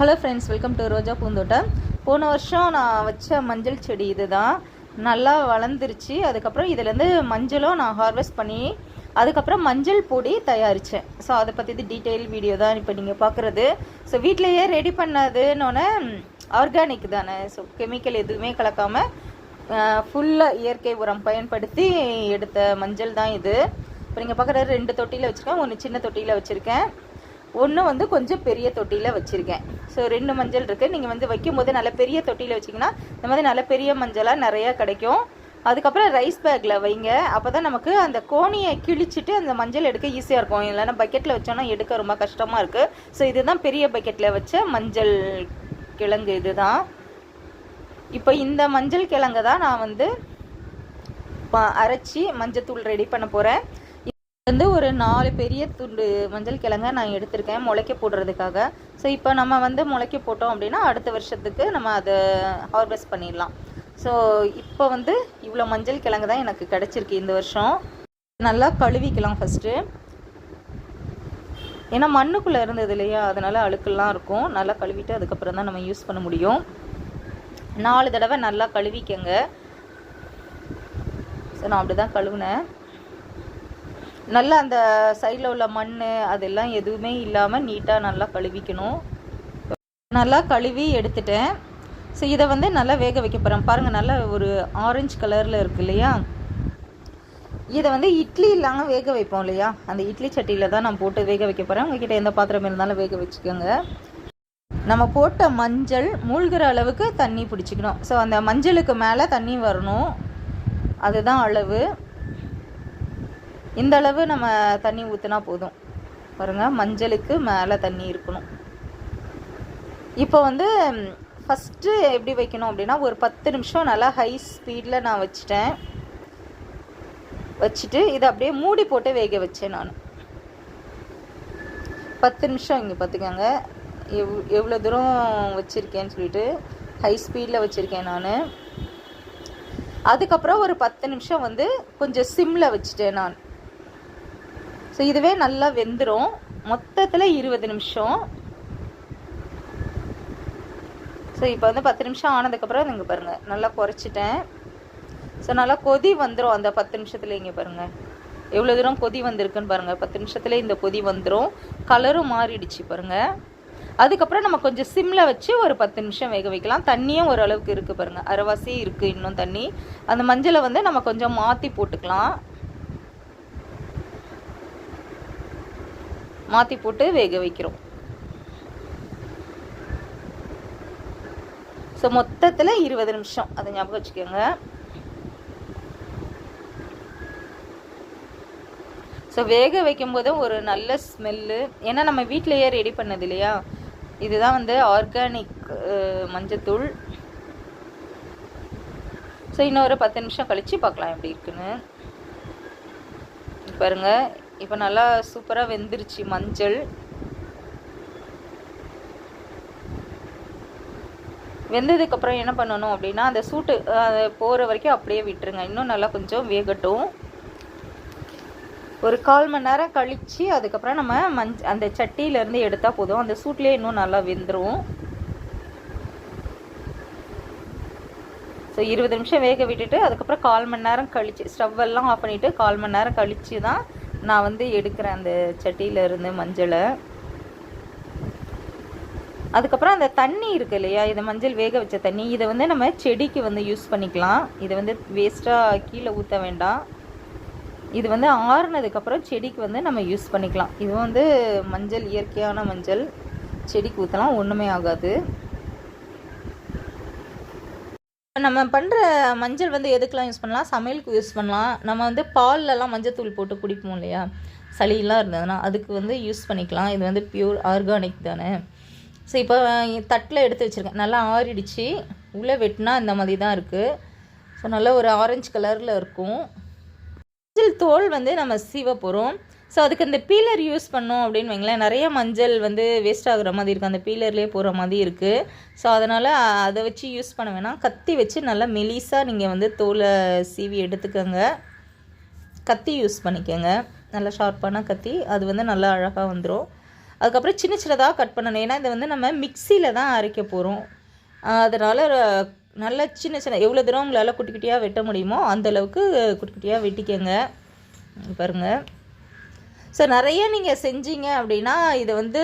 Hello friends welcome to Roja Poonthottam போன வருஷம் நான் வச்ச மஞ்சள் செடி இதுதான். நல்லா வளர்ந்துருச்சு. அதுக்கப்புறம் இதுலேருந்து மஞ்சளும் நான் ஹார்வெஸ்ட் பண்ணி அதுக்கப்புறம் மஞ்சள் பொடி தயாரித்தேன் ஸோ அதை பற்றி டீட்டெயில் வீடியோ தான் இப்போ நீங்கள் பார்க்குறது. ஸோ வீட்டிலையே ரெடி பண்ணதுன்னொன்னே ஆர்கானிக் தானே. ஸோ கெமிக்கல் எதுவுமே கலக்காமல் ஃபுல்லாக இயற்கை உரம் பயன்படுத்தி எடுத்த மஞ்சள் தான் இது. இப்போ நீங்கள் பார்க்குற ரெண்டு தொட்டியில் வச்சுருக்கேன். ஒன்று சின்ன தொட்டியில் வச்சுருக்கேன். ஒன்று வந்து கொஞ்சம் பெரிய தொட்டியில் வச்சுருக்கேன். ஸோ ரெண்டு மஞ்சள் இருக்குது நீங்கள் வந்து வைக்கும்போது நல்ல பெரிய தொட்டியில் வச்சிங்கன்னா இந்த மாதிரி நல்ல பெரிய மஞ்சளாக நிறையா கிடைக்கும். அதுக்கப்புறம் ரைஸ் பேக்கில் வைங்க. அப்போ தான் நமக்கு அந்த கோணியை கிழிச்சிட்டு அந்த மஞ்சள் எடுக்க ஈஸியாக இருக்கும். இல்லைன்னா பக்கெட்டில் வச்சோன்னா எடுக்க ரொம்ப கஷ்டமாக இருக்குது ஸோ இதுதான் பெரிய பக்கெட்டில் வச்ச மஞ்சள் கிழங்கு இதுதான். இப்போ இந்த மஞ்சள் கிழங்கு தான் நான் வந்து ப- அரைச்சி மஞ்சத்தூள் ரெடி பண்ண போகிறேன் வந்து ஒரு நாலு பெரிய துண்டு மஞ்சள் கிழங்க நான் எடுத்திருக்கேன் முளைக்க போடுறதுக்காக. ஸோ இப்போ நம்ம வந்து முளைக்க போட்டோம் அப்படின்னா அடுத்த வருஷத்துக்கு நம்ம அதை ஹார்வெஸ்ட் பண்ணிடலாம். ஸோ இப்போ வந்து இவ்வளோ மஞ்சள் கிழங்கு தான் எனக்கு கிடச்சிருக்கு இந்த வருஷம். நல்லா கழுவிக்கலாம் ஃபஸ்ட்டு ஏன்னா மண்ணுக்குள்ளே இருந்தது இல்லையா? அதனால் அழுக்கெல்லாம் இருக்கும். நல்லா கழுவிட்டு அதுக்கப்புறம் தான் நம்ம யூஸ் பண்ண முடியும். நாலு தடவை நல்லா கழுவிக்கங்க. ஸோ நான் அப்படி தான் கழுவுனேன். நல்லா அந்த சைடில் உள்ள மண் அதெல்லாம் எதுவுமே இல்லாமல் நீட்டாக நல்லா கழுவிக்கணும். நல்லா கழுவி எடுத்துட்டேன். ஸோ இதை வந்து நல்லா வேக வைக்க போகிறேன் பாருங்கள் நல்லா ஒரு ஆரஞ்சு கலரில் இருக்கு இல்லையா? இதை வந்து இட்லி இல்லாமல் வேக வைப்போம் இல்லையா? அந்த இட்லி சட்டியில் தான் நான் போட்டு வேக வைக்க போகிறேன் உங்ககிட்ட எந்த பாத்திரம் இருந்தாலும் வேக வச்சுக்கோங்க. நம்ம போட்ட மஞ்சள் மூழ்கிற அளவுக்கு தண்ணி பிடிச்சிக்கணும். ஸோ அந்த மஞ்சளுக்கு மேலே தண்ணி வரணும். அதுதான் அளவு. இந்த அளவு நம்ம தண்ணி ஊற்றினா போதும். பாருங்க மஞ்சளுக்கு மேலே தண்ணி இருக்கணும். இப்போ வந்து ஃபஸ்ட்டு எப்படி வைக்கணும் அப்படின்னா ஒரு பத்து நிமிஷம் நல்லா ஹை ஸ்பீடில் நான் வச்சுட்டேன். வச்சுட்டு இதை அப்படியே மூடி போட்டு வேக வச்சேன் நான். பத்து நிமிஷம் இங்கே பார்த்துக்கோங்க எவ் எவ்வளோ தூரம் வச்சுருக்கேன்னு சொல்லிட்டு ஹை ஸ்பீடில் வச்சுருக்கேன் நான். அதுக்கப்புறம் ஒரு பத்து நிமிஷம் வந்து கொஞ்சம் சிம்மில் வச்சுட்டேன் நான். ஸோ இதுவே நல்லா வெந்துடும் மொத்தத்தில் இருபது நிமிஷம். ஸோ இப்போ வந்து பத்து நிமிஷம் ஆனதுக்கப்புறம் இங்கே பாருங்கள் நல்லா குறைச்சிட்டேன். ஸோ நல்லா கொதி வந்துடும் அந்த பத்து நிமிஷத்தில் இங்கே பாருங்கள் எவ்வளோ தூரம் கொதி வந்திருக்குன்னு பாருங்கள் பத்து நிமிஷத்தில் இந்த கொதி வந்துடும் கலரும் மாறிடுச்சு பாருங்கள் அதுக்கப்புறம் நம்ம கொஞ்சம் சிம்மில் வச்சு ஒரு பத்து நிமிஷம் வேக வைக்கலாம். தண்ணியும் ஓரளவுக்கு இருக்குது பாருங்கள் அரைவாசி இருக்குது இன்னும் தண்ணி. அந்த மஞ்சளை வந்து நம்ம கொஞ்சம் மாற்றி போட்டுக்கலாம். மாற்றி போட்டு வேக வைக்கிறோம். ஸோ மொத்தத்தில் இருபது நிமிஷம். அதை ஞாபகம் வச்சுக்கோங்க. ஸோ வேக வைக்கும் போதும் ஒரு நல்ல ஸ்மெல்லு ஏன்னா நம்ம வீட்டிலையே ரெடி பண்ணது இல்லையா? இதுதான் வந்து ஆர்கானிக் மஞ்சத்தூள். ஸோ இன்னும் ஒரு பத்து நிமிஷம் கழித்து பார்க்கலாம் எப்படி இருக்குன்னு. பாருங்கள் இப்போ நல்லா சூப்பராக வெந்துருச்சு மஞ்சள். வெந்ததுக்கப்புறம் என்ன பண்ணணும் அப்படின்னா அந்த சூட்டு போகிற வரைக்கும் அப்படியே விட்டுருங்க. இன்னும் நல்லா கொஞ்சம் வேகட்டும். ஒரு கால் மணி நேரம் கழித்து அதுக்கப்புறம் நம்ம மஞ்ச அந்த சட்டியிலேருந்து எடுத்தால் போதும். அந்த சூட்லேயே இன்னும் நல்லா வெந்துடும் ஸோ இருபது நிமிஷம் வேக விட்டுட்டு அதுக்கப்புறம் கால் மணி நேரம் கழித்து ஸ்டவ் எல்லாம் ஆஃப் பண்ணிவிட்டு கால் மணி நேரம் கழித்து தான் நான் வந்து எடுக்கிறேன் அந்த சட்டியிலிருந்து மஞ்சளை. அதுக்கப்புறம் அந்த தண்ணி இருக்கு இல்லையா? இதை மஞ்சள் வேக வச்ச தண்ணி. இதை வந்து நம்ம செடிக்கு வந்து யூஸ் பண்ணிக்கலாம். இதை வந்து வேஸ்ட்டாக கீழே ஊற்ற வேண்டாம். இது வந்து ஆறுனதுக்கப்புறம் செடிக்கு வந்து நம்ம யூஸ் பண்ணிக்கலாம். இது வந்து மஞ்சள் இயற்கையான மஞ்சள். செடிக்கு ஊற்றலாம் ஒன்றுமே ஆகாது. நம்ம பண்ணுற மஞ்சள் வந்து எதுக்கெலாம் யூஸ் பண்ணலாம்? சமையலுக்கு யூஸ் பண்ணலாம். நம்ம வந்து பால்லலாம் மஞ்சத்தூள் போட்டு குடிப்போம் இல்லையா? சளியெல்லாம் இருந்ததுன்னா அதுக்கு வந்து யூஸ் பண்ணிக்கலாம். இது வந்து பியூர் ஆர்கானிக் தானே. ஸோ இப்போ தட்டில் எடுத்து வச்சுருக்கேன். நல்லா ஆறிடுச்சு. உள்ளே வெட்டினா இந்த மாதிரி தான் இருக்குது ஸோ நல்லா ஒரு ஆரஞ்சு கலரில் இருக்கும். மஞ்சள் தோல் வந்து நம்ம சீவ போகிறோம் ஸோ அதுக்கு இந்த பீலர் யூஸ் பண்ணோம் அப்படின்னு வைங்களேன் நிறைய மஞ்சள் வந்து வேஸ்ட் ஆகுற மாதிரி இருக்குது அந்த பீலர்லேயே போகிற மாதிரி இருக்குது ஸோ அதனால் அதை வச்சு யூஸ் பண்ண வேணாம். கத்தி வச்சு நல்லா மெலிசாக நீங்கள் வந்து தோலை சீவி எடுத்துக்கோங்க. கத்தி யூஸ் பண்ணிக்கோங்க. நல்லா ஷார்ப்பான கத்தி. அது வந்து நல்லா அழகாக வந்துடும் அதுக்கப்புறம் சின்ன சின்னதாக கட் பண்ணணும். ஏன்னா இதை வந்து நம்ம மிக்சியில் தான் அரைக்க போகிறோம் அதனால் நல்ல சின்ன சின்ன எவ்வளோ தூரம் உங்களால் குட்டி குட்டியாக வெட்ட முடியுமோ அந்தளவுக்கு குட்டி குட்டியாக வெட்டிக்கோங்க. பாருங்கள் ஸோ நிறைய நீங்கள் செஞ்சீங்க அப்படின்னா இதை வந்து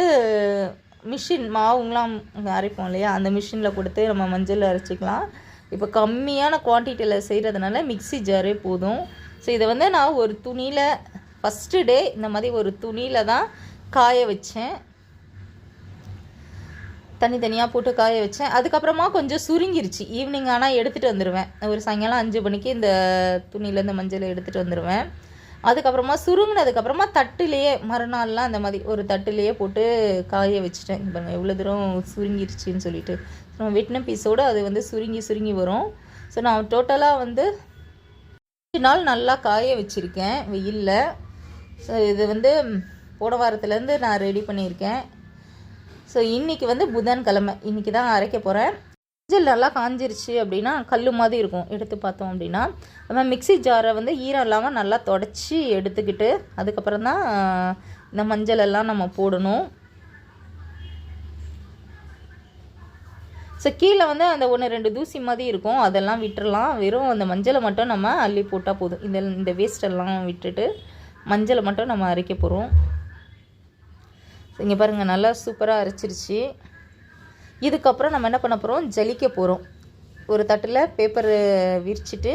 மிஷின் மாவுங்களாம் அரைப்போம் இல்லையா? அந்த மிஷினில் கொடுத்து நம்ம மஞ்சள் அரைச்சிக்கலாம். இப்போ கம்மியான குவான்டிட்டியில் செய்கிறதுனால மிக்ஸி ஜாரே போதும். ஸோ இதை வந்து நான் ஒரு துணியில் ஃபஸ்ட்டு டே இந்த மாதிரி ஒரு துணியில் தான் காய வச்சேன். தனித்தனியாக போட்டு காய வச்சேன். அதுக்கப்புறமா கொஞ்சம் சுருங்கிருச்சு. ஈவினிங் ஆனால் எடுத்துகிட்டு வந்துடுவேன் ஒரு சாயங்காலம் அஞ்சு மணிக்கு இந்த துணியில் இந்த மஞ்சள் எடுத்துகிட்டு வந்துடுவேன் அதுக்கப்புறமா சுருங்கினதுக்கப்புறமா தட்டுலேயே மறுநாள்லாம் அந்த மாதிரி ஒரு தட்டுலேயே போட்டு காய வச்சுட்டேன். இப்போ பாருங்க எவ்வளோ தூரம் சுருங்கிருச்சின்னு சொல்லிட்டு. நம்ம வெட்டின பீஸோடு அது வந்து சுருங்கி சுருங்கி வரும். ஸோ நான் டோட்டலாக வந்து அஞ்சு நாள் நல்லா காய வச்சுருக்கேன். வெயிலில். ஸோ இது வந்து போன வாரத்துலேருந்து நான் ரெடி பண்ணியிருக்கேன். ஸோ இன்றைக்கி வந்து புதன்கிழமை. இன்றைக்கி தான் அரைக்க போகிறேன் மஞ்சள் நல்லா காஞ்சிருச்சு அப்படின்னா கல் மாதிரி இருக்கும். எடுத்து பார்த்தோம் அப்படின்னா. நம்ம மிக்ஸி ஜாரை வந்து ஈரம் இல்லாமல் நல்லா தொடச்சி எடுத்துக்கிட்டு அதுக்கப்புறம் தான் இந்த மஞ்சள் எல்லாம் நம்ம போடணும். ஸோ கீழே வந்து அந்த ஒன்று ரெண்டு தூசி மாதிரி இருக்கும். அதெல்லாம் விட்டுறலாம். வெறும் அந்த மஞ்சளை மட்டும் நம்ம அள்ளி போட்டால் போதும். இந்த இந்த வேஸ்டெல்லாம் விட்டுட்டு மஞ்சளை மட்டும் நம்ம அரைக்க போகிறோம் இங்கே பாருங்கள் நல்லா சூப்பராக அரைச்சிருச்சு. இதுக்கப்புறம் நம்ம என்ன பண்ண போகிறோம் ஜலிக்க போகிறோம் ஒரு தட்டில் பேப்பர் விரிச்சிட்டு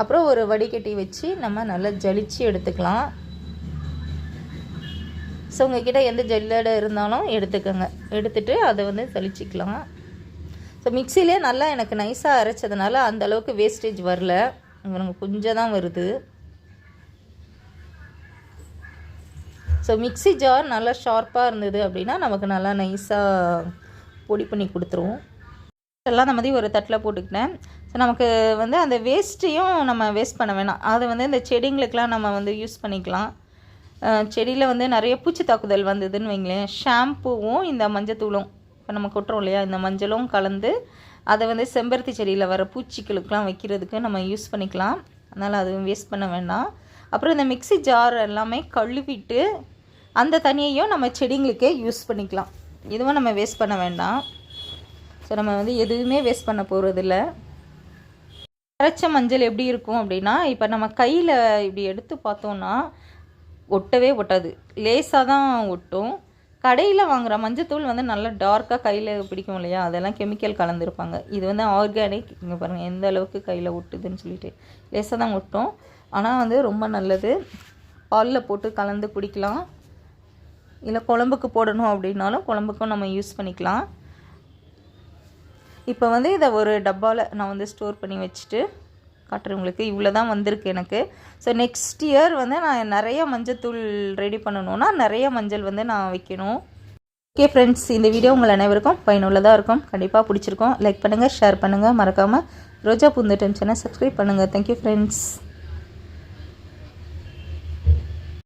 அப்புறம் ஒரு வடிகட்டி வச்சு நம்ம நல்லா ஜலிச்சு எடுத்துக்கலாம். ஸோ உங்ககிட்ட எந்த ஜல்லடை இருந்தாலும் எடுத்துக்கோங்க. எடுத்துட்டு அதை வந்து ஜலிச்சிக்கலாம் ஸோ மிக்சிலே நல்லா எனக்கு நைஸாக அரைச்சதுனால அந்த அளவுக்கு வேஸ்டேஜ் வரல. உங்களுக்கு கொஞ்சம் தான் வருது. ஸோ மிக்ஸி ஜார் நல்லா ஷார்ப்பாக இருந்தது அப்படின்னா நமக்கு நல்லா நைஸாக பொடி பண்ணி கொடுத்துருவோம். எல்லாம் அந்த மாதிரி ஒரு தட்டில் போட்டுக்கிட்டேன். ஸோ நமக்கு வந்து அந்த வேஸ்ட்டையும் நம்ம வேஸ்ட் பண்ண வேணாம். அதை வந்து இந்த செடிங்களுக்கெலாம் நம்ம வந்து யூஸ் பண்ணிக்கலாம். செடியில் வந்து நிறைய பூச்சி தாக்குதல் வந்ததுன்னு வைங்களேன். ஷாம்புவும் இந்த மஞ்சத்தூளும் இப்போ நம்ம கொட்டுறோம் இல்லையா? இந்த மஞ்சளும் கலந்து அதை வந்து செம்பருத்தி செடியில் வர பூச்சிகளுக்கெலாம் வைக்கிறதுக்கு நம்ம யூஸ் பண்ணிக்கலாம். அதனால் அதுவும் வேஸ்ட் பண்ண வேண்டாம். அப்புறம் இந்த மிக்ஸி ஜார் எல்லாமே கழுவிட்டு அந்த தண்ணியையும் நம்ம செடிங்களுக்கே யூஸ் பண்ணிக்கலாம். இதுவும் நம்ம வேஸ்ட் பண்ண வேண்டாம். ஸோ நம்ம வந்து எதுவுமே வேஸ்ட் பண்ண போகிறதில்ல அரைச்ச மஞ்சள் எப்படி இருக்கும் அப்படின்னா இப்போ நம்ம கையில் இப்படி எடுத்து பார்த்தோன்னா ஒட்டவே ஒட்டாது. லேசாக தான் ஒட்டும். கடையில் வாங்குகிற மஞ்சத்தூள் வந்து நல்லா டார்க்காக கையில் பிடிக்கும் இல்லையா? அதெல்லாம் கெமிக்கல் கலந்துருப்பாங்க. இது வந்து ஆர்கானிக் இங்கே பாருங்கள் எந்த அளவுக்கு கையில் ஒட்டுதுன்னு சொல்லிட்டு. லேசாக தான் ஒட்டும். ஆனால் வந்து ரொம்ப நல்லது. பாலில் போட்டு கலந்து குடிக்கலாம். இல்லை குழம்புக்கு போடணும் அப்படின்னாலும் குழம்புக்கும் நம்ம யூஸ் பண்ணிக்கலாம். இப்போ வந்து இதை ஒரு டப்பாவில் நான் வந்து ஸ்டோர் பண்ணி வச்சுட்டு காட்டுறேன் உங்களுக்கு. இவ்வளோ தான் வந்திருக்கு எனக்கு. ஸோ நெக்ஸ்ட் இயர் வந்து நான் நிறைய மஞ்சத்தூள் ரெடி பண்ணணுன்னா நிறைய மஞ்சள் வந்து நான் வைக்கணும். ஓகே ஃப்ரெண்ட்ஸ் இந்த வீடியோ உங்கள் அனைவருக்கும் பயனுள்ளதாக இருக்கும். கண்டிப்பாக பிடிச்சிருக்கோம். லைக் பண்ணுங்கள் ஷேர் பண்ணுங்கள் மறக்காமல் ரோஜா பூந்த டென்ஷனை சப்ஸ்கிரைப் பண்ணுங்கள் தேங்க்யூ ஃப்ரெண்ட்ஸ்